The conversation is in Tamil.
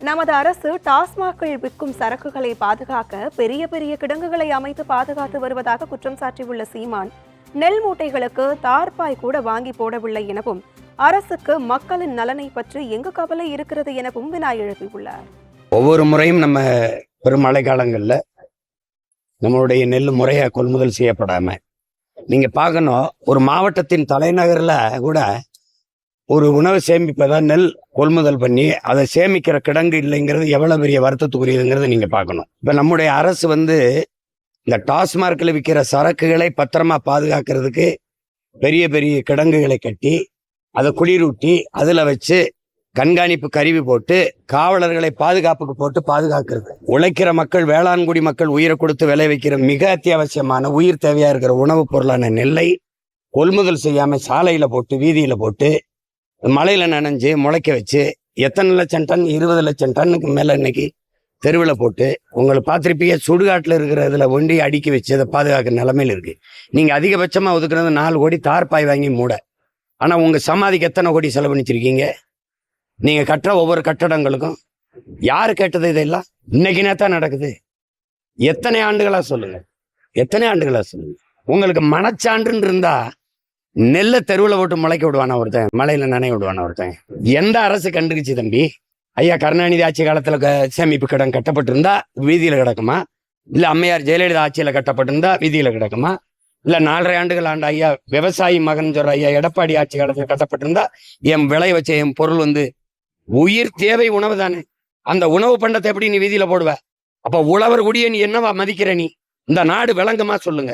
நமது அரசு டாஸ்மாகில் விற்கும் சரக்குகளை பாதுகாக்க பெரிய பெரிய கிடங்குகளை அமைத்து பாதுகாத்து வருவதாக குற்றம் சாட்டியுள்ள சீமான் நெல் மூட்டைகளுக்கு தார்பாய் கூட வாங்கி போடவில்லை எனவும் அரசுக்கு மக்களின் நலனை பற்றி எங்கு கவலை இருக்கிறது எனவும் வினா எழுப்பியுள்ளார். ஒவ்வொரு முறையும் நம்ம பெருமழை காலங்களில் நம்மளுடைய நெல் முறையாக கொள்முதல் செய்யப்படாம நீங்க பார்க்கணும் ஒரு மாவட்டத்தின் தலைநகரில் கூட ஒரு உணவு சேமிப்பதா நெல் கொள்முதல் பண்ணி அதை சேமிக்கிற கிடங்கு இல்லைங்கிறது எவ்வளவு பெரிய வருத்தத்துக்குரியதுங்கிறத நீங்க பார்க்கணும். இப்ப நம்முடைய அரசு வந்து இந்த டாஸ்மார்க்கில் விற்கிற சரக்குகளை பத்திரமா பாதுகாக்கிறதுக்கு பெரிய பெரிய கிடங்குகளை கட்டி அதை குளிரூட்டி அதுல வச்சு கண்காணிப்பு கருவி போட்டு காவலர்களை பாதுகாப்புக்கு போட்டு பாதுகாக்கிறது. உழைக்கிற மக்கள் வேளாண்குடி மக்கள் உயிரை கொடுத்து விளை வைக்கிற மிக அத்தியாவசியமான உயிர் தேவையா இருக்கிற உணவுப் பொருளான நெல்லை கொள்முதல் செய்யாம சாலையில போட்டு வீதியில போட்டு மலையில் நனைஞ்சு முளைக்க வச்சு எத்தனை லட்சம் டன் இருபது லட்சம் டன்னுக்கு மேலே இன்னைக்கு தெருவில் போட்டு உங்களை பார்த்துருப்பீங்க சுடுகாட்டில் இருக்கிற இதில் ஒண்டி அடுக்கி வச்சு அதை பாதுகாக்கிற நிலமையில இருக்கு. நீங்கள் அதிகபட்சமாக ஒதுக்குறது நாலு கோடி தார்பாய் வாங்கி மூட. ஆனால் உங்கள் சமாதிக்கு எத்தனை கோடி செலவழிச்சிருக்கீங்க நீங்கள் கட்டுற ஒவ்வொரு கட்டடங்களுக்கும் யார் கேட்டது இதெல்லாம்? இன்னைக்கு தான் நடக்குது. எத்தனை ஆண்டுகளாக சொல்லுங்கள் எத்தனை ஆண்டுகளாக சொல்லுங்கள் உங்களுக்கு மனச்சான்றுன்னு இருந்தால் நெல்லை தெருவில் போட்டு முளைக்க விடுவானா ஒருத்தன் மலையில நனைய விடுவானா ஒருத்தன். எந்த அரசு கண்டுக்குச்சு தம்பி? ஐயா கருணாநிதி ஆட்சி காலத்துல க- சேமிப்பு கடன் கட்டப்பட்டிருந்தா வீதியில கிடக்குமா? இல்ல அம்மையார் ஜெயலலிதா ஆட்சியில கட்டப்பட்டிருந்தா வீதியில கிடக்குமா? இல்ல நாலரை ஆண்டுகள் ஆண்ட ஐயா விவசாயி மகன் சொல்ற ஐயா எடப்பாடி ஆட்சி காலத்துல கட்டப்பட்டிருந்தா என் விளை வச்ச என் பொருள் வந்து உயிர் தேவை உணவு தானே. அந்த உணவு பண்டத்தை எப்படி நீ வீதியில போடுவ? அப்ப உழவர் குடியை நீ என்னவா மதிக்கிற நீ? இந்த நாடு விளங்குமா சொல்லுங்க.